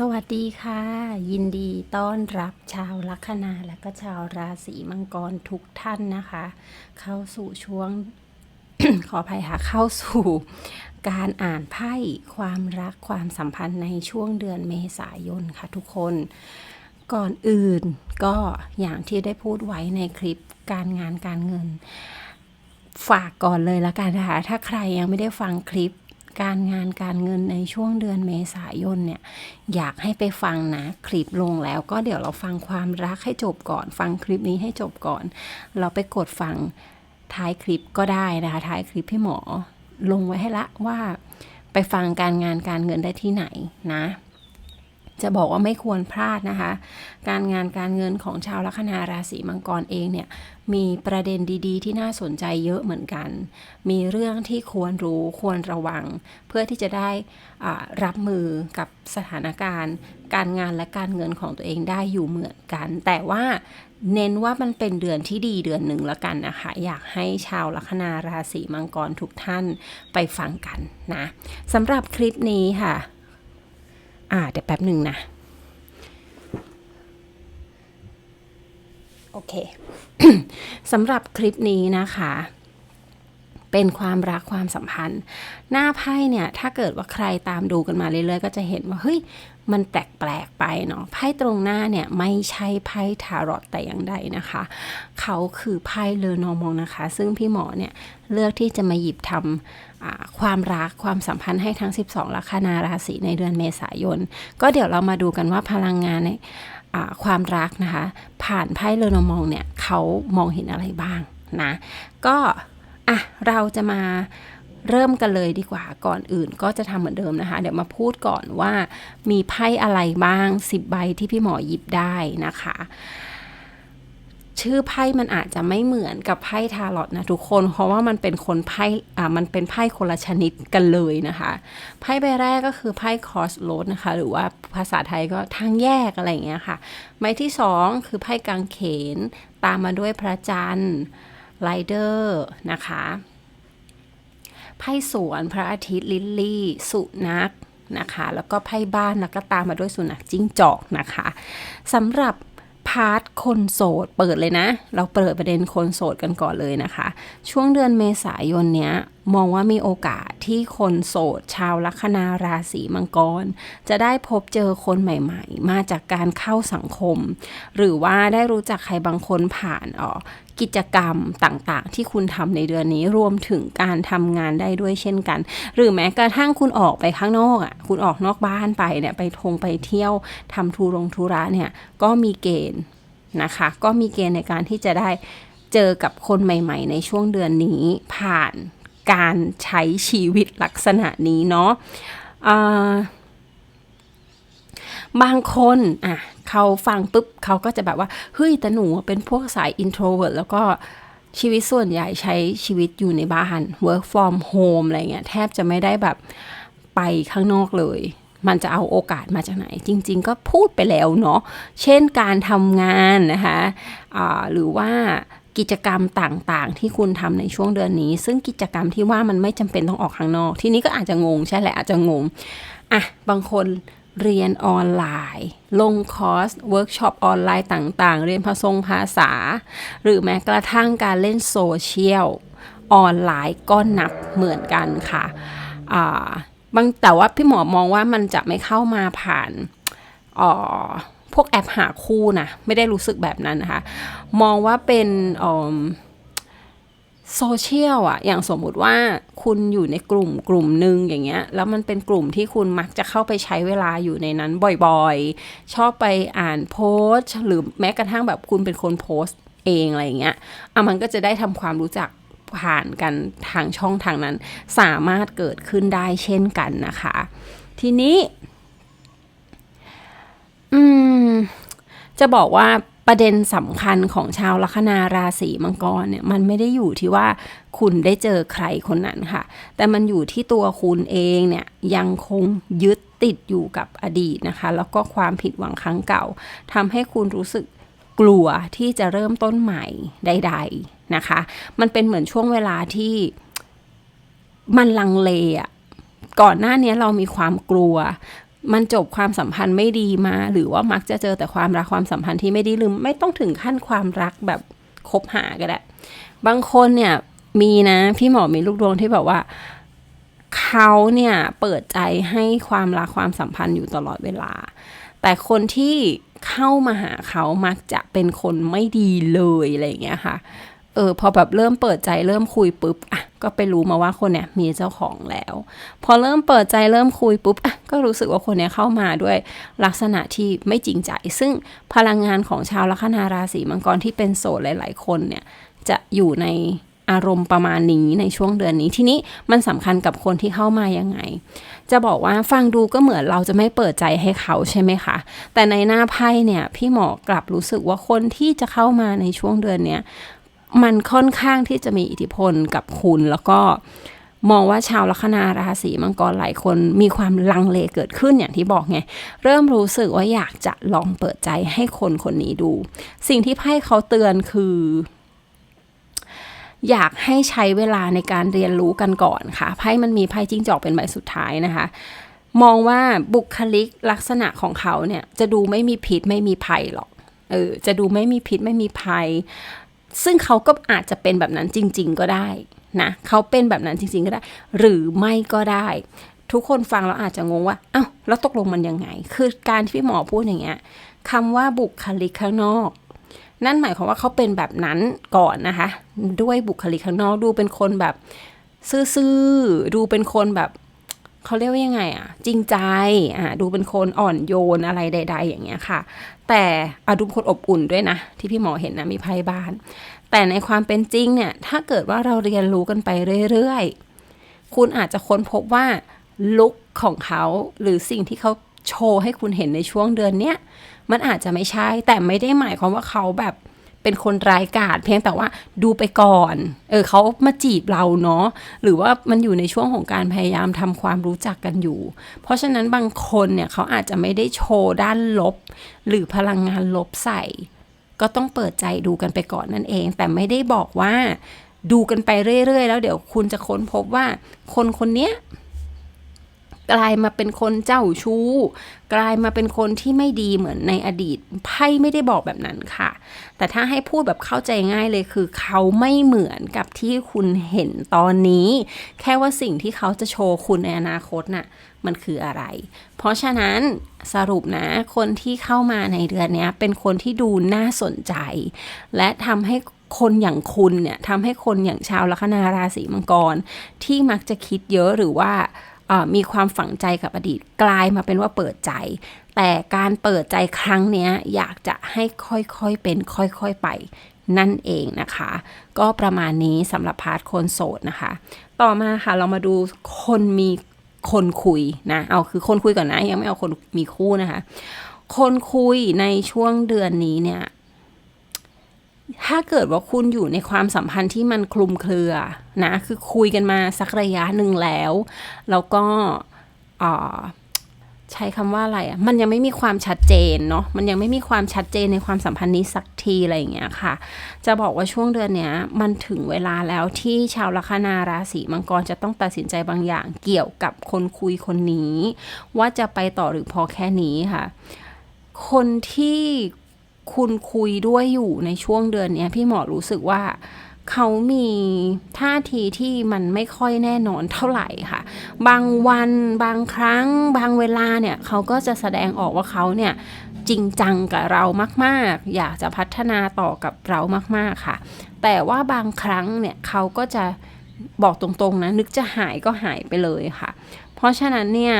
สวัสดีค่ะ ยินดีต้อนรับชาวลัคนาและก็ชาวราศีมังกรทุกท่านนะคะ เข้าสู่ช่วง ขออภัยค่ะเข้าสู่ การอ่านไพ่ความรักความสัมพันธ์ในช่วงเดือนเมษายนค่ะทุกคน ก่อนอื่นก็อย่างที่ได้พูดไว้ในคลิปการงานการเงิน ฝากก่อนเลยละกันนะคะถ้าใครยังไม่ได้ฟังคลิปการงานการเงินในช่วงเดือนเมษายนเนี่ยอยากให้ไปฟังนะ คลิปลงแล้วก็เดี๋ยวเราฟังความรักให้จบก่อน ฟังคลิปนี้ให้จบก่อน เราไปกดฟังท้ายคลิปก็ได้นะคะ ท้ายคลิปพี่หมอ ลงไว้ให้ละว่าไปฟังการงานการเงินได้ที่ไหนนะ จะบอกว่าไม่ควรพลาดนะคะ การงานการเงินของชาวลัคนาราศีมังกรเองเนี่ยมีประเด็นดีๆ ที่น่าสนใจเยอะเหมือนกัน มีเรื่องที่ควรรู้ควรระวัง เพื่อที่จะได้รับมือกับสถานการณ์ การงานและการเงินของตัวเองได้อยู่เหมือนกัน แต่ว่า เน้นว่ามันเป็นเดือนที่ดีเดือนหนึ่งละกันนะคะ อยากให้ชาวลัคนาราศีมังกรทุกท่านไปฟังกันนะสำหรับคลิปนี้ค่ะ อ่าเดี๋ยวแป๊บหนึ่งนะ โอเคสำหรับคลิปนี้นะคะ เป็นความรักความสัมพันธ์ หน้าไพ่เนี่ยถ้าเกิดว่าใครตามดูกันมาเรื่อยๆ ก็จะเห็นว่าเฮ้ยมันแปลกๆไปเนาะไพ่ตรงหน้าเนี่ยไม่ใช่ไพ่ทารอตแต่อย่างใดนะคะ เขาคือไพ่เลอนอมองนะคะ ซึ่งพี่หมอเนี่ยเลือกที่จะมาหยิบทำความรักความสัมพันธ์ให้ทั้ง 12ลัคนาราศีในเดือนเมษายน ก็เดี๋ยวเรามาดูกันว่าพลังงานในอ่าความรักนะคะ ผ่านไพ่เลอนอมองเนี่ยเขามองเห็นอะไรบ้างนะก็ อะเราจะมาเริ่มกันเลยดีกว่าก่อนอื่นก็จะทำเหมือนเดิมนะคะ เดี๋ยวมาพูดก่อนว่ามีไพ่อะไรบ้าง 10 ใบที่พี่หมอหยิบได้นะคะ ชื่อไพ่มันอาจจะไม่เหมือนกับไพ่ทาร์ลอตนะทุกคน เพราะว่ามันเป็นคนไพ่อ่ามันเป็นไพ่คนละชนิดกันเลยนะคะไพ่ใบแรกก็คือไพ่ cross road นะคะหรือว่าภาษาไทยก็ทางแยกอะไรอย่างเงี้ยค่ะใบที่สองคือไพ่กางเขนตามมาด้วยพระจันทร์ ไรเดอร์นะคะไพ่สวนพระอาทิตย์ลิลลี่ สุนัขนะคะแล้วก็ไพ่บ้านแล้วก็ตามมาด้วยสุนัขจิ้งจอกนะคะสำหรับพาร์ทคนโสดเปิดเลยนะ เราเปิดประเด็นคนโสดกันก่อนเลยนะคะ ช่วงเดือนเมษายนเนี้ย มองว่ามีโอกาสที่คนโสดชาวลัคนาราศีมังกร จะได้พบเจอคนใหม่ ๆ มาจากการเข้าสังคม หรือว่าได้รู้จักใครบางคนผ่านออกิจกรรมต่างๆ ที่คุณทำในเดือนนี้รวมถึงการทำงานได้ด้วยเช่นกัน หรือแม้กระทั่งคุณออกไปข้างนอกอะคุณออกนอกบ้านไปเนี่ยไปทงไปเที่ยวทำทูรงทุระเนี่ยก็มีเกณฑ์นะคะ ก็มีเกณฑ์ในการที่จะได้เจอกับคนใหม่ ๆ ในช่วงเดือนนี้ผ่าน การใช้ชีวิตลักษณะนี้เนาะบางคนอะเขาฟังปุ๊บเขาก็จะแบบว่า เฮ้ยแต่หนูเป็นพวกสาย introvert แล้วก็ชีวิตส่วนใหญ่ใช้ชีวิตอยู่ในบ้าน work from home อะไรเงี้ยแทบจะไม่ได้แบบไปข้างนอกเลย มันจะเอาโอกาสมาจากไหน จริง ๆ ก็พูดไปแล้วเนาะ เช่นการทำงานนะคะอ่าหรือว่า กิจกรรมต่างๆ ที่คุณทำในช่วงเดือนนี้ ซึ่งกิจกรรมที่ว่ามันไม่จำเป็นต้องออกข้างนอก ทีนี้ก็อาจจะงงใช่แหละอาจจะงงอะบางคนเรียนออนไลน์ ลงคอร์สเวิร์กช็อปออนไลน์ต่างๆ เรียนภาษงภาษา หรือแม้กระทั่งการเล่นโซเชียลออนไลน์ก็นับเหมือนกันค่ะอ่าบางแต่ว่าพี่หมอมองว่ามันจะไม่เข้ามาผ่านอ่อ พวกแอปหาคู่นะไม่ได้รู้สึกแบบนั้นนะคะ มองว่าเป็นโซเชียลอะอย่างสมมุติว่าคุณอยู่ในกลุ่มกลุ่มหนึ่งอย่างเงี้ย แล้วมันเป็นกลุ่มที่คุณมักจะเข้าไปใช้เวลาอยู่ในนั้นบ่อยๆ ชอบไปอ่านโพสต์ หรือแม้กระทั่งแบบคุณเป็นคนโพสต์เองอะไรเงี้ยอะมันก็จะได้ทำความรู้จักผ่านกันทางช่องทางนั้น สามารถเกิดขึ้นได้เช่นกันนะคะ ทีนี้ อืม จะบอกว่าประเด็นสำคัญของชาวลัคนาราศีมังกรเนี่ยมันไม่ได้อยู่ที่ว่าคุณได้เจอใครคนนั้นค่ะ แต่มันอยู่ที่ตัวคุณเองเนี่ยยังคงยึดติดอยู่กับอดีตนะคะ แล้วก็ความผิดหวังครั้งเก่าทำให้คุณรู้สึกกลัวที่จะเริ่มต้นใหม่ใด ๆนะคะ มันเป็นเหมือนช่วงเวลาที่มันลังเลอะก่อนหน้านี้เรามีความกลัว มันจบความสัมพันธ์ไม่ดีมา หรือว่ามักจะเจอแต่ความรักความสัมพันธ์ที่ไม่ดีลืมไม่ต้องถึงขั้นความรักแบบคบหาก็ได้บางคนเนี่ยมีนะพี่หมอมีลูกดวงที่แบบว่าเขาเนี่ยเปิดใจให้ความรักความสัมพันธ์อยู่ตลอดเวลา แต่คนที่เข้ามาหาเขามักจะเป็นคนไม่ดีเลยอะไรอย่างเงี้ยค่ะ เออพอแบบเริ่มเปิดใจเริ่มคุยปุ๊บอะก็ไปรู้มาว่าคนเนี้ยมีเจ้าของแล้ว พอเริ่มเปิดใจเริ่มคุยปุ๊บอะก็รู้สึกว่าคนเนี้ยเข้ามาด้วยลักษณะที่ไม่จริงใจ ซึ่งพลังงานของชาวลัคนาราศีมังกรที่เป็นโสดหลาย ๆ คนเนี่ยจะอยู่ในอารมณ์ประมาณนี้ในช่วงเดือนนี้ทีนี้มันสำคัญกับคนที่เข้ามายังไง จะบอกว่าฟังดูก็เหมือนเราจะไม่เปิดใจให้เขาใช่ไหมคะ แต่ในหน้าไพ่เนี่ยพี่หมอกลับรู้สึกว่าคนที่จะเข้ามาในช่วงเดือนเนี้ย มันค่อนข้างที่จะมีอิทธิพลกับคุณแล้วก็มองว่าชาวลัคนาราศีมังกรหลายคนมีความลังเลเกิดขึ้นอย่างที่บอกไง เริ่มรู้สึกว่าอยากจะลองเปิดใจให้คนคนนี้ดู สิ่งที่ไพ่เขาเตือนคือ อยากให้ใช้เวลาในการเรียนรู้กันก่อนค่ะไพ่มันมีไพ่จิ้งจอกเป็นใบสุดท้ายนะคะ มองว่าบุคลิกลักษณะของเขาเนี่ยจะดูไม่มีพิษไม่มีภัยหรอกเออจะดูไม่มีพิษไม่มีภัย ซึ่งเขาก็อาจจะเป็นแบบนั้นจริง ๆ ก็ได้นะเขาเป็นแบบนั้นจริง ๆ ก็ได้ หรือไม่ก็ได้ ทุกคนฟังแล้วอาจจะงงว่าอ้าวแล้วตกลงมันยังไง คือการที่หมอพูดอย่างเงี้ยคำว่าบุคลิกข้างนอก นั่นหมายความว่าเขาเป็นแบบนั้นก่อนนะคะ ด้วยบุคลิกข้างนอกดูเป็นคนแบบซื่อๆดูเป็นคนแบบเขาเรียกว่ายังไงอะจริงใจอะดูเป็นคนอ่อนโยนอะไรใด ๆ อย่างเงี้ยค่ะ แต่อาดุมคนอบอุ่นด้วยนะ ที่พี่หมอเห็นนะมีไพ่บ้าน แต่ในความเป็นจริงเนี่ย ถ้าเกิดว่าเราเรียนรู้กันไปเรื่อยๆ คุณอาจจะค้นพบว่าลุคของเขาหรือสิ่งที่เขาโชว์ให้คุณเห็นในช่วงเดือนเนี้ยมันอาจจะไม่ใช่แต่ไม่ได้หมายความว่าเขาแบบ เป็นคนร้ายกาจเพียงแต่ว่าดูไปก่อน เออเขามาจีบเราเนาะหรือว่ามันอยู่ในช่วงของการพยายามทำความรู้จักกันอยู่ เพราะฉะนั้นบางคนเนี่ยเขาอาจจะไม่ได้โชว์ด้านลบ หรือพลังงานลบใส่ ก็ต้องเปิดใจดูกันไปก่อนนั่นเอง แต่ไม่ได้บอกว่าดูกันไปเรื่อยๆ แล้วเดี๋ยวคุณจะค้นพบว่าคนคนเนี้ย กลายมาเป็นคนเจ้าชู้ กลายมาเป็นคนที่ไม่ดีเหมือนในอดีตไพ่ไม่ได้บอกแบบนั้นค่ะ แต่ถ้าให้พูดแบบเข้าใจง่ายเลยคือเขาไม่เหมือนกับที่คุณเห็นตอนนี้ แค่ว่าสิ่งที่เขาจะโชว์คุณในอนาคตน่ะมันคืออะไร เพราะฉะนั้นสรุปนะคนที่เข้ามาในเดือนนี้เป็นคนที่ดูน่าสนใจ และทำให้คนอย่างคุณเนี่ยทำให้คนอย่างชาวลัคนาราศีมังกร ที่มักจะคิดเยอะหรือว่า มีความฝังใจกับอดีตกลายมาเป็นว่าเปิดใจ แต่การเปิดใจครั้งนี้อยากจะให้ค่อยๆเป็นค่อยๆไปนั่นเองนะคะ ก็ประมาณนี้สำหรับพาร์ทคนโสดนะคะ ต่อมาค่ะเรามาดูคนมีคนคุยนะเอาคือคนคุยก่อนนะ ยังไม่เอาคนมีคู่นะคะ คนคุยในช่วงเดือนนี้เนี่ย ถ้าเกิดว่าคุณอยู่ในความสัมพันธ์ที่มันคลุมเครือนะ คือคุยกันมาสักระยะหนึ่งแล้ว แล้วก็ใช้คำว่าอะไรอะ มันยังไม่มีความชัดเจนเนาะ มันยังไม่มีความชัดเจนในความสัมพันธ์นี้สักทีอะไรอย่างเงี้ยค่ะ จะบอกว่าช่วงเดือนเนี้ย มันถึงเวลาแล้วที่ชาวลัคนาราศีมังกรจะต้องตัดสินใจบางอย่างเกี่ยวกับคนคุยคนนี้ ว่าจะไปต่อหรือพอแค่นี้ค่ะ คนที่ คุณคุยด้วยอยู่ในช่วงเดือนนี้พี่หมอรู้สึกว่าเขามีท่าทีที่มันไม่ค่อยแน่นอนเท่าไหร่ค่ะ บางวันบางครั้ง บางเวลาเนี่ยเขาก็จะแสดงออกว่าเขาเนี่ยจริงจังกับเรามาก ๆ อยากจะพัฒนาต่อกับเรามาก ๆ ค่ะ แต่ว่าบางครั้งเนี่ยเขาก็จะบอกตรงๆนะนึกจะหายก็หายไปเลยค่ะ เพราะฉะนั้นเนี่ย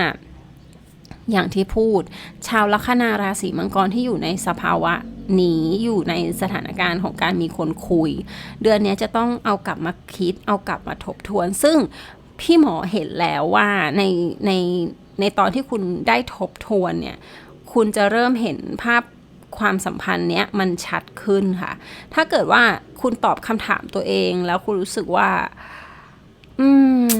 อย่างที่พูด ชาวลัคนาราศีมังกรที่อยู่ในสภาวะ นี้อยู่ในสถานการณ์ของการมีคนคุย เดือนนี้จะต้องเอากลับมาคิด เอากลับมาทบทวน ซึ่งพี่หมอเห็นแล้วว่าในในในตอนที่คุณได้ทบทวนเนี่ย คุณจะเริ่มเห็นภาพความสัมพันธ์เนี้ยมันชัดขึ้นค่ะ ถ้าเกิดว่าคุณตอบคำถามตัวเองแล้วคุณรู้สึกว่า อืม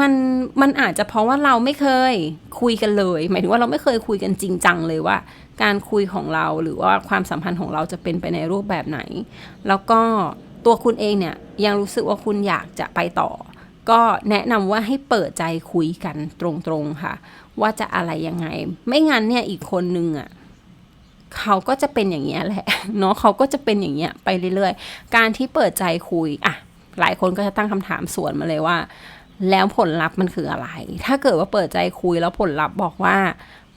มันมันอาจจะเพราะว่าเราไม่เคยคุยกันเลย หมายถึงว่าเราไม่เคยคุยกันจริงจังเลยว่า การคุยของเราหรือว่าความสัมพันธ์ของเราจะเป็นไปในรูปแบบไหน แล้วก็ตัวคุณเองเนี่ยยังรู้สึกว่าคุณอยากจะไปต่อ ก็แนะนำว่าให้เปิดใจคุยกันตรงๆค่ะ ว่าจะอะไรยังไง ไม่งั้นเนี่ยอีกคนนึงอะ่ะเขาก็จะเป็นอย่างเงี้ยแหละเนาะเขาก็จะเป็นอย่างเงี้ยไปเรื่อยๆ การที่เปิดใจคุยอะหลายคนก็จะตั้งคำถามสวนมาเลยว่า แล้วผลลัพธ์มันคืออะไร ถ้าเกิดว่าเปิดใจคุยแล้วผลลัพธ์บอกว่า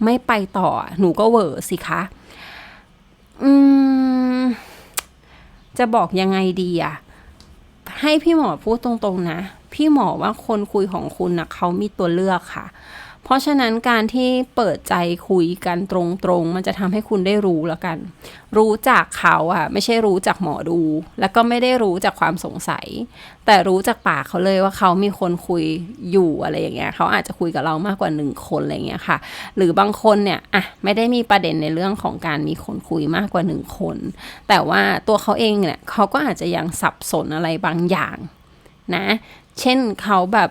ไม่ไปต่อ หนูก็เวอร์สิคะอืมจะบอกยังไงดีอะให้พี่หมอพูดตรงๆนะ พี่หมอว่าคนคุยของคุณนะเขามีตัวเลือกค่ะ เพราะฉะนั้นการที่เปิดใจคุยกันตรงๆ มันจะทำให้คุณได้รู้แล้วกัน รู้จากเขาอะไม่ใช่รู้จากหมอดู แล้วก็ไม่ได้รู้จากความสงสัย แต่รู้จากปากเขาเลยว่าเขามีคนคุยอยู่อะไรอย่างเงี้ยเขาอาจจะคุยกับเรามากกว่าหนึ่งคนอะไรเงี้ยค่ะ หรือบางคนเนี่ยอะไม่ได้มีประเด็นในเรื่องของการมีคนคุยมากกว่าหนึ่งคน แต่ว่าตัวเขาเองเนี่ยเขาก็อาจจะยังสับสนอะไรบางอย่างนะ เช่นเขาแบบ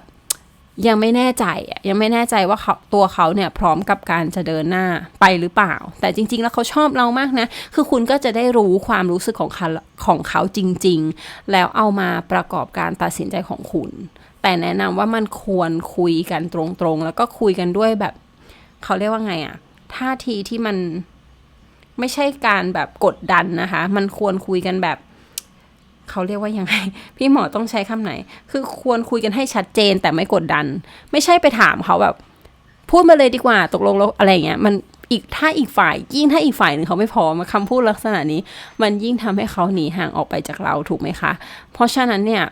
ยังไม่แน่ใจอะยังไม่แน่ใจว่าเขาตัวเขาเนี่ยพร้อมกับการจะเดินหน้าไปหรือเปล่า แต่จริง ๆ แล้วเขาชอบเรามากนะ คือคุณก็จะได้รู้ความรู้สึกของเขาของเขาจริง ๆ แล้วเอามาประกอบการตัดสินใจของคุณ แต่แนะนำว่ามันควรคุยกันตรงๆ แล้วก็คุยกันด้วยแบบ เขาเรียกว่าไงอะท่าทีที่มันไม่ใช่การแบบกดดันนะคะ มันควรคุยกันแบบ เขาเรียกว่ายังไง พี่หมอต้องใช้คำไหน คือควรคุยกันให้ชัดเจนแต่ไม่กดดัน ไม่ใช่ไปถามเขาแบบ พูดมาเลยดีกว่าตกลงแล้วอะไรเงี้ยมันอีกถ้าอีกฝ่ายยิ่งถ้าอีกฝ่ายหนึ่งเขาไม่พร้อมคำพูดลักษณะนี้ มันยิ่งทำให้เขาหนีห่างออกไปจากเราถูกไหมคะ เพราะฉะนั้นเนี่ย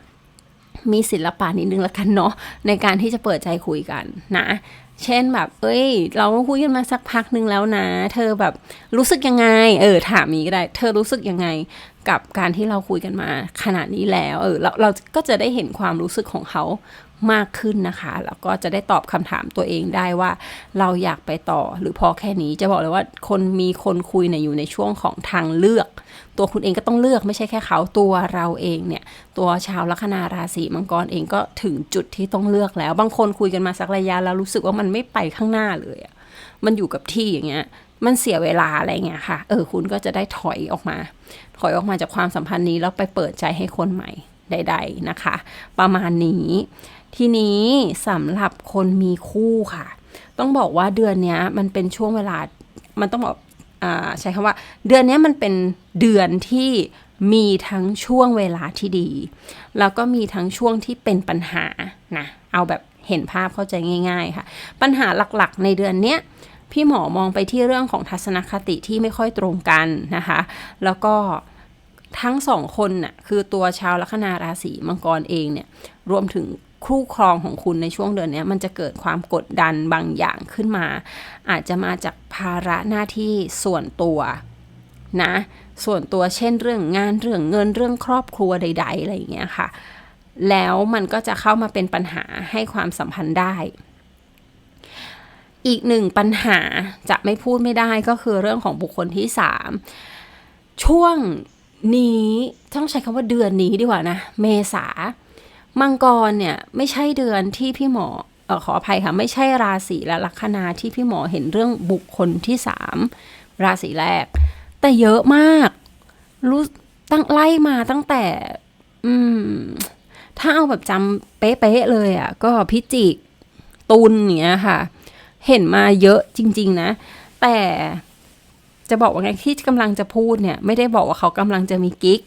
มีศิลปะนิดนึงละกันเนาะในการที่จะเปิดใจคุยกันนะ เช่นแบบ เอ้ย เราคุยกันมาสักพักหนึ่งแล้วนะ เธอแบบรู้สึกยังไง เออ ถามนี้ก็ได้ เธอรู้สึกยังไงกับการที่เราคุยกันมาขนาดนี้แล้ว เออ เราเราก็จะได้เห็นความรู้สึกของเขามากขึ้นนะคะ แล้วก็จะได้ตอบคำถามตัวเองได้ว่า เราอยากไปต่อหรือพอแค่นี้จะบอกเลยว่าคนมีคนคุยเนี่ยอยู่ในช่วงของทางเลือก ตัวคุณเองก็ต้องเลือกไม่ใช่แค่เขาตัวเราเองเนี่ย ตัวชาวลัคนาราศีมังกรเองก็ถึงจุดที่ต้องเลือกแล้ว บางคนคุยกันมาสักระยะแล้วรู้สึกว่ามันไม่ไปข้างหน้าเลยอะมันอยู่กับที่อย่างเงี้ยมันเสียเวลาอะไรเงี้ยค่ะ เออ คุณก็จะได้ถอยออกมา ถอยออกมาจากความสัมพันธ์นี้แล้วไปเปิดใจให้คนใหม่ใด ๆนะคะ ประมาณนี้ ทีนี้สำหรับคนมีคู่ค่ะ ต้องบอกว่าเดือนนี้มันเป็นช่วงเวลา มันต้องบอก ใช้คำว่า เดือนนี้มันเป็นเดือนที่มีทั้งช่วงเวลาที่ดี แล้วก็มีทั้งช่วงที่เป็นปัญหานะเอาแบบเห็นภาพเข้าใจง่าย ๆ ค่ะ ปัญหาหลักๆ ในเดือนนี้พี่หมอมองไปที่เรื่องของทัศนคติที่ไม่ค่อยตรงกันนะคะ แล้วก็ทั้งสองคนน่ะคือตัวชาวลัคนาราศีมังกรเองเนี่ยรวมถึง คู่ครองของคุณในช่วงเดือนนี้มันจะเกิดความกดดันบางอย่างขึ้นมา อาจจะมาจากภาระหน้าที่ส่วนตัวนะส่วนตัวเช่นเรื่องงานเรื่องเงินเรื่องครอบครัวใด ๆ อะไรอย่างเงี้ยค่ะ แล้วมันก็จะเข้ามาเป็นปัญหาให้ความสัมพันธ์ได้ อีกหนึ่งปัญหาจะไม่พูดไม่ได้ก็คือเรื่องของบุคคลที่สามช่วงนี้ต้องใช้คำว่าเดือนนี้ดีกว่านะ เมษา มังกรเนี่ยไม่ใช่เดือนที่พี่หมอออขออภัยค่ะ ไม่ใช่ราศีและลัคนาที่พี่หมอเห็นเรื่องบุคคลที่สามราศีแรก แต่เยอะมาก รู้ตั้งไล่มาตั้งแต่ อืม ถ้าเอาแบบจำเป๊ะๆเลยอะ่ะ ก็พิจิกตุลเนี้ยค่ะ เห็นมาเยอะจริง ๆ นะ แต่จะบอกว่าไงที่กำลังจะพูดเนี่ย ไม่ได้บอกว่าเขากำลังจะมีกิ๊ก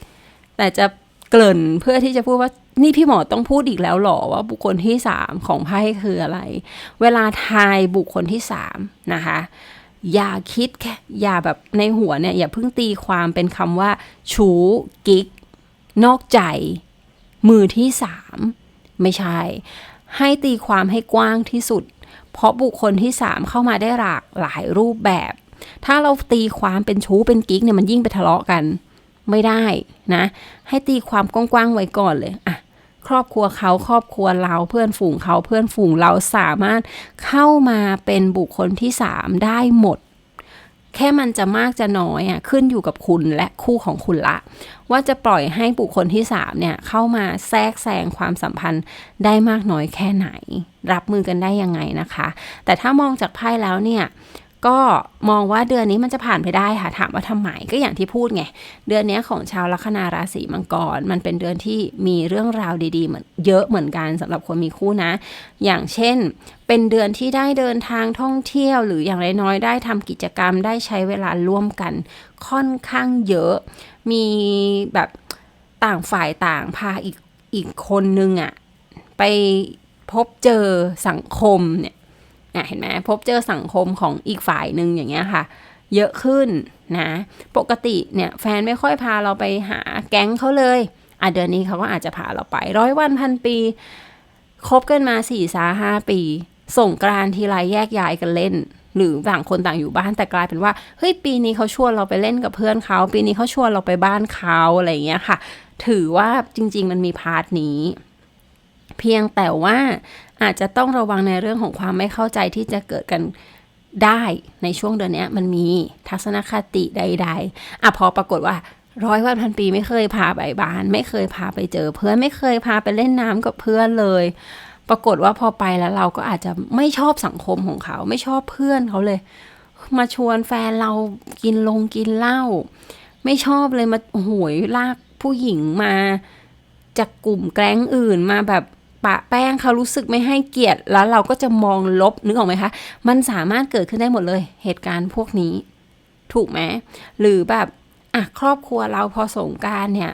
แต่จะเกริ่นเพื่อที่จะพูดว่า นี่พี่หมอต้องพูดอีกแล้วหรอว่าบุคคลที่สามของไพ่คืออะไร เวลาทายบุคคลที่สามนะคะ อย่าคิดแค่อย่าแบบในหัวเนี่ย อย่าเพิ่งตีความเป็นคำว่า ชูกิกนอกใจ มือที่สามไม่ใช่ ให้ตีความให้กว้างที่สุด เพราะบุคคลที่สามเข้ามาได้หลากหลายรูปแบบ ถ้าเราตีความเป็นชู้เป็นกิ๊กเนี่ยมันยิ่งไปทะเลาะกันไม่ได้นะ ให้ตีความกว้างๆไว้ก่อนเลยอะ ครอบครัวเขาครอบครัวเราเพื่อนฝูงเขาเพื่อนฝูงเราสามารถเข้ามาเป็นบุคคลที่สามได้หมด แค่มันจะมากจะน้อยอะขึ้นอยู่กับคุณและคู่ของคุณละ ว่าจะปล่อยให้บุคคลที่สามเนี่ยเข้ามาแทรกแซงความสัมพันธ์ได้มากน้อยแค่ไหน รับมือกันได้ยังไงนะคะ แต่ถ้ามองจากไพ่แล้วเนี่ย ก็มองว่าเดือนนี้มันจะผ่านไปได้ค่ะ ถามว่าทำไมก็อย่างที่พูดไง เดือนนี้ของชาวลัคนาราศีมังกร มันเป็นเดือนที่มีเรื่องราวดีๆเหมือนเยอะเหมือนกันสำหรับคนมีคู่นะ อย่างเช่น เป็นเดือนที่ได้เดินทางท่องเที่ยว หรืออย่างน้อยๆได้ทำกิจกรรมได้ใช้เวลาร่วมกัน ค่อนข้างเยอะ มีแบบต่างฝ่ายต่างพาอีกอีกคนนึงอะไปพบเจอสังคมเนี่ย อะเห็นไหมพบเจอสังคมของอีกฝ่ายหนึ่งอย่างเงี้ยค่ะ เยอะขึ้นนะ ปกติเนี่ยแฟนไม่ค่อยพาเราไปหาแก๊งเขาเลยอะเดือนนี้เขาก็อาจจะพาเราไปร้อยวันพันปีคบกันมาสี่สาห้าปี ส่งกรานทีไรแยกย้ายกันเล่น หรือต่างคนต่างอยู่บ้านแต่กลายเป็นว่าเฮ้ยปีนี้เขาชวนเราไปเล่นกับเพื่อนเขา ปีนี้เขาชวนเราไปบ้านเขาอะไรอย่างเงี้ยค่ะ ถือว่าจริง ๆ มันมีพาร์ทนี้ เพียงแต่ว่า อาจจะต้องระวังในเรื่องของความไม่เข้าใจที่จะเกิดกันได้ในช่วงเดือนนี้มันมีทัศนคติใด ๆอะพอปรากฏว่าร้อยวันพันปีไม่เคยพาไปบ้าน ไม่เคยพาไปเจอเพื่อนไม่เคยพาไปเล่นน้ำกับเพื่อนเลย ปรากฏว่าพอไปแล้วเราก็อาจจะไม่ชอบสังคมของเขา ไม่ชอบเพื่อนเขาเลย มาชวนแฟนเรากินลงกินเหล้าไม่ชอบเลยมาโหยลากผู้หญิงมาจากกลุ่มแก๊งอื่นมาแบบ ปะแป้งเขารู้สึกไม่ให้เกียรติ แล้วเราก็จะมองลบนึกออกไหมคะ มันสามารถเกิดขึ้นได้หมดเลย เหตุการณ์พวกนี้ ถูกไหมหรือแบบอะครอบครัวเราพอสงการเนี่ย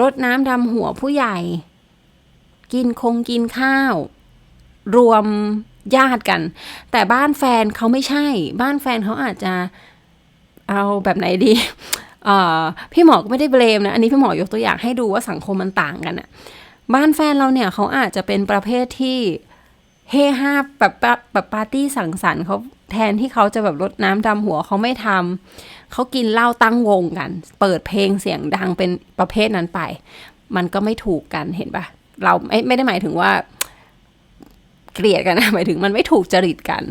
รดน้ำดำหัวผู้ใหญ่ กินคงกินข้าว รวมญาติกัน แต่บ้านแฟนเขาไม่ใช่ บ้านแฟนเขาอาจจะเอาแบบไหนดีพี่หมอก็ไม่ได้เบลมนะ อันนี้พี่หมอยกตัวอย่างให้ดูว่าสังคมมันต่างกันอะ บ้านแฟนเราเนี่ยเขาอาจจะเป็นประเภทที่เฮฮาแบบแบบปาร์ตี้สังสรรค์เขาแทนที่เขาจะแบบรดน้ำดำหัวเขาไม่ทำเขากินเหล้าตั้งวงกัน เปิดเพลงเสียงดังเป็นประเภทนั้นไป มันก็ไม่ถูกกันเห็นปะเราไม่ไม่ได้หมายถึงว่า เกลียดกันนะหมายถึงมันไม่ถูกจริตกัน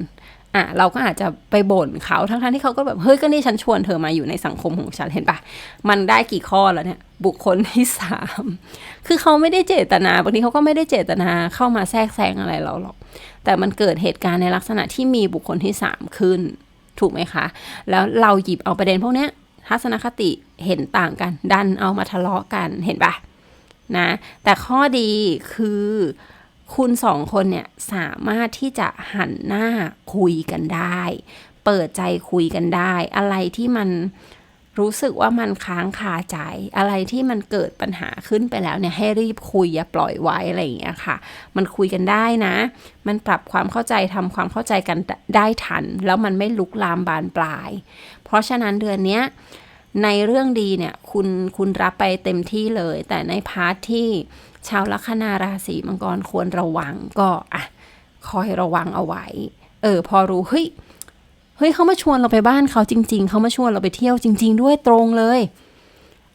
อะเราก็อาจจะไปบ่นเขาทั้งๆทที่เขาก็แบบเฮ้ยก็นี่ฉันชวนเธอมาอยู่ในสังคมของฉันเห็นปะมันได้กี่ข้อแล้วเนี่ย บุคคลที่สามคือเขาไม่ได้เจตนาบางทีเขาก็ไม่ได้เจตนาเข้ามาแทรกแซงอะไรเราหรอก แต่มันเกิดเหตุการณ์ในลักษณะที่มีบุคคลที่สามขึ้น ถูกไหมคะ แล้วเราหยิบเอาประเด็นพวกนี้ทัศนคติเห็นต่างกัน ดันเอามาทะเลาะกันเห็นปะนะ แต่ข้อดีคือ คุณสองคนเนี่ยสามารถที่จะหันหน้าคุยกันได้ เปิดใจคุยกันได้ อะไรที่มันรู้สึกว่ามันค้างคาใจ อะไรที่มันเกิดปัญหาขึ้นไปแล้วเนี่ยให้รีบคุยอย่าปล่อยไว้อะไรอย่างเงี้ยค่ะ มันคุยกันได้นะ มันปรับความเข้าใจทำความเข้าใจกันได้ทัน แล้วมันไม่ลุกลามบานปลาย เพราะฉะนั้นเดือนนี้ในเรื่องดีเนี่ยคุณคุณรับไปเต็มที่เลย แต่ในพาร์ทที่ ชาวลัคนาราศีมังกรควรระวังก็อะคอยระวังเอาไว้ เออ พอรู้เฮ้ยเฮ้ยเขามาชวนเราไปบ้านเขาจริง ๆเขามาชวนเราไปเที่ยวจริง ๆ ด้วยตรงเลย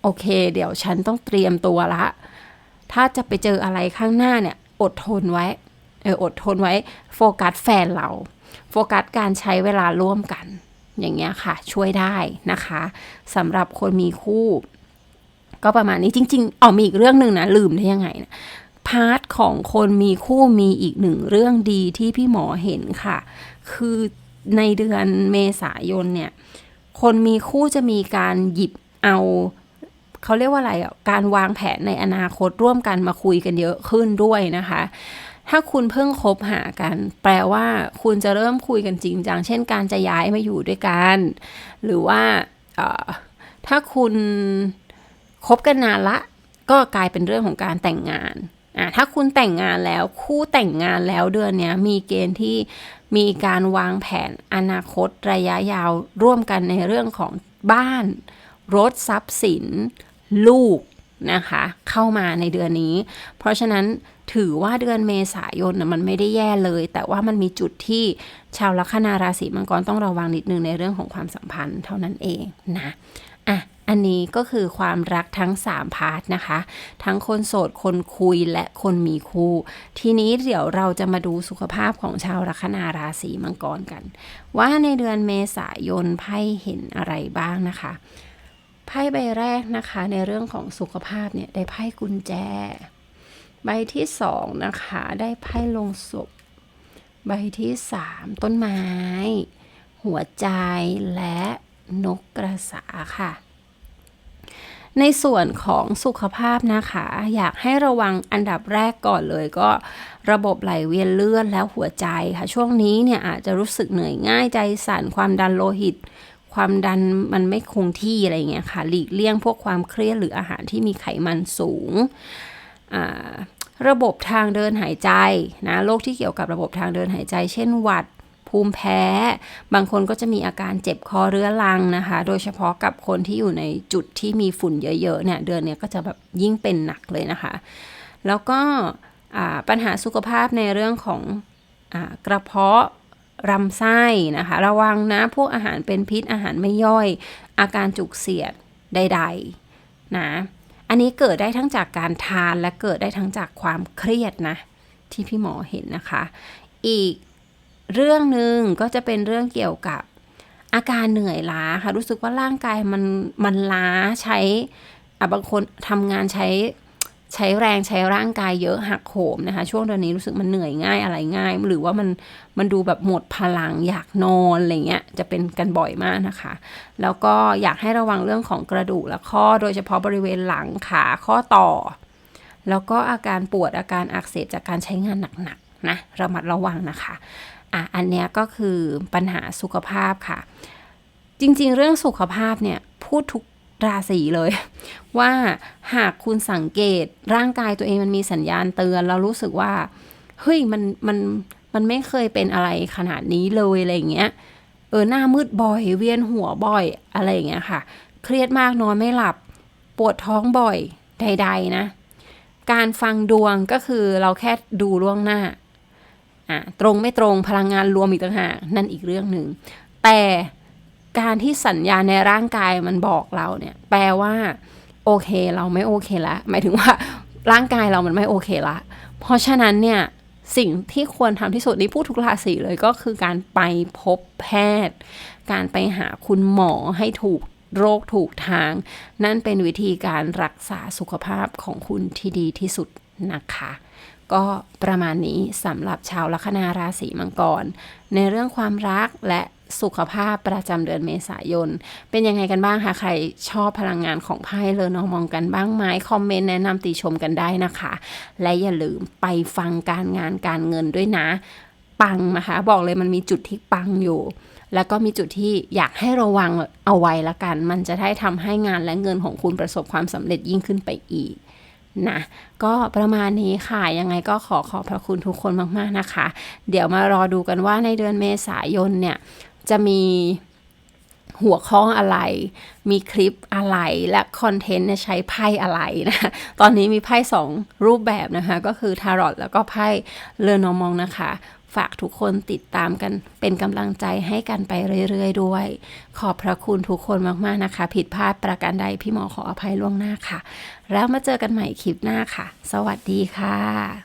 โอเค เดี๋ยวฉันต้องเตรียมตัวละ ถ้าจะไปเจออะไรข้างหน้าเนี่ย อดทนไว้ เอออดทนไว้ โฟกัสแฟนเรา โฟกัสการใช้เวลาร่วมกัน อย่างเงี้ยค่ะ ช่วยได้นะคะสำหรับคนมีคู่ ก็ประมาณนี้จริงๆอ๋อมีอีกเรื่องหนึ่งนะลืมได้ยังไงนะพาร์ทของคนมีคู่มีอีกหนึ่งเรื่องดีที่พี่หมอเห็นค่ะ คือในเดือนเมษายนเนี่ย คนมีคู่จะมีการหยิบเอาเขาเรียกว่าอะไรอะการวางแผนในอนาคตร่วมกันมาคุยกันเยอะขึ้นด้วยนะคะ ถ้าคุณเพิ่งคบหากัน แปลว่าคุณจะเริ่มคุยกันจริงจังเช่นการจะย้ายมาอยู่ด้วยกัน หรือว่าถ้าคุณ คบกันนานละ ก็กลายเป็นเรื่องของการแต่งงานอะถ้าคุณแต่งงานแล้วคู่แต่งงานแล้วเดือนนี้มีเกณฑ์ที่มีการวางแผนอนาคตระยะยาวร่วมกันในเรื่องของบ้าน รถทรัพย์สิน ลูกนะคะ เข้ามาในเดือนนี้ เพราะฉะนั้นถือว่าเดือนเมษายนมันไม่ได้แย่เลย แต่ว่ามันมีจุดที่ชาวลัคนาราศีมังกรต้องระวังนิดนึงในเรื่องของความสัมพันธ์เท่านั้นเองนะ อะอันนี้ก็คือความรักทั้ง 3 พาร์ทนะคะ ทั้งคนโสด คนคุยและคนมีคู่ ทีนี้เดี๋ยวเราจะมาดูสุขภาพของชาวลัคนาราศีมังกรกัน ว่าในเดือนเมษายนไพ่เห็นอะไรบ้างนะคะ ไพ่ใบแรกนะคะในเรื่องของสุขภาพเนี่ยได้ไพ่กุญแจ ใบที่สองนะคะได้ไพ่ลงศพ ใบที่สามต้นไม้ หัวใจและ นกกระสาค่ะ ในส่วนของสุขภาพนะคะ อยากให้ระวังอันดับแรกก่อนเลยก็ระบบไหลเวียนเลือดแล้วหัวใจค่ะ ช่วงนี้เนี่ยอาจจะรู้สึกเหนื่อยง่ายใจสั่นความดันโลหิตความดันมันไม่คงที่อะไรเงี้ยค่ะ หลีกเลี่ยงพวกความเครียดหรืออาหารที่มีไขมันสูง ระบบทางเดินหายใจนะ โรคที่เกี่ยวกับระบบทางเดินหายใจ เช่นหวัด ภูมิแพ้ บางคนก็จะมีอาการเจ็บคอเรื้อรังนะคะ โดยเฉพาะกับคนที่อยู่ในจุดที่มีฝุ่นเยอะๆเนี่ยเดือนนี้ก็จะแบบยิ่งเป็นหนักเลยนะคะ แล้วก็ปัญหาสุขภาพในเรื่องของอกระเพาะลำไส้นะคะ ระวังนะพวกอาหารเป็นพิษอาหารไม่ย่อย อาการจุกเสียดใดๆนะอันนี้เกิดได้ทั้งจากการทานและเกิดได้ทั้งจากความเครียดนะที่พี่หมอเห็นนะคะ อีก เรื่องหนึ่งก็จะเป็นเรื่องเกี่ยวกับอาการเหนื่อยล้าค่ะ รู้สึกว่าร่างกายมันมันล้าใช้อะบางคนทำงานใช้ใช้แรงใช้ร่างกายเยอะหักโหมนะคะ ช่วงเดือนนี้รู้สึกมันเหนื่อยง่ายอะไรง่าย หรือว่ามันมันดูแบบหมดพลังอยากนอนอะไรเงี้ยจะเป็นกันบ่อยมากนะคะ แล้วก็อยากให้ระวังเรื่องของกระดูกและข้อโดยเฉพาะบริเวณหลังขาข้อต่อ แล้วก็อาการปวดอาการอักเสบจากการใช้งานหนักๆนะระมัดระวังนะคะ อะอันเนี้ยก็คือปัญหาสุขภาพค่ะ จริงๆ เรื่องสุขภาพเนี่ยพูดทุกราศีเลย ว่าหากคุณสังเกตร่างกายตัวเองมันมีสัญญาณเตือน เรารู้สึกว่าเฮ้ยมันมันมันไม่เคยเป็นอะไรขนาดนี้เลยอะไรเงี้ยเออหน้ามืดบ่อย เวียนหัวบ่อยอะไรเงี้ยค่ะ เครียดมากนอนไม่หลับปวดท้องบ่อยใด ๆ นะ การฟังดวงก็คือเราแค่ดูล่วงหน้า อะตรงไม่ตรงพลังงานรวมอีกต่างหากนั่นอีกเรื่องหนึ่ง แต่การที่สัญญาณในร่างกายมันบอกเราเนี่ย แปลว่า โอเคเราไม่โอเคละหมายถึงว่าร่างกายเรามันไม่โอเคละ เพราะฉะนั้นเนี่ยสิ่งที่ควรทำที่สุดนี่พูดทุกราศีเลยก็คือการไปพบแพทย์ การไปหาคุณหมอให้ถูกโรคถูกทาง นั่นเป็นวิธีการรักษาสุขภาพของคุณที่ดีที่สุดนะคะ ก็ประมาณนี้สำหรับชาวลัคนาราศีมังกร ในเรื่องความรักและสุขภาพประจำเดือนเมษายน เป็นยังไงกันบ้างคะ ใครชอบพลังงานของไพ่เลอนองมองกันบ้างไหมคอมเมนต์แนะนำติชมกันได้นะคะ และอย่าลืมไปฟังการงานการเงินด้วยนะ ปังนะคะ บอกเลยมันมีจุดที่ปังอยู่ แล้วก็มีจุดที่อยากให้ระวังเอาไว้ละกัน มันจะได้ทำให้งานและเงินของคุณประสบความสำเร็จยิ่งขึ้นไปอีก นะก็ประมาณนี้ค่ะ ยังไงก็ขอขอบพระคุณทุกคนมาก ๆ นะคะ เดี๋ยวมารอดูกันว่าในเดือนเมษายนเนี่ย จะมีหัวข้ออะไร มีคลิปอะไร และคอนเทนต์ใช้ไพ่อะไรนะ ตอนนี้มีไพ่สองรูปแบบนะคะ ก็คือทารอตแล้วก็ไพ่เลอนอมองนะคะ ฝากทุกคนติดตามกันเป็นกำลังใจให้กันไปเรื่อย ๆ ด้วย ขอบพระคุณทุกคนมากๆนะคะ ผิดพลาดประการใดพี่หมอขออภัยล่วงหน้าค่ะ แล้วมาเจอกันใหม่คลิปหน้าค่ะ สวัสดีค่ะ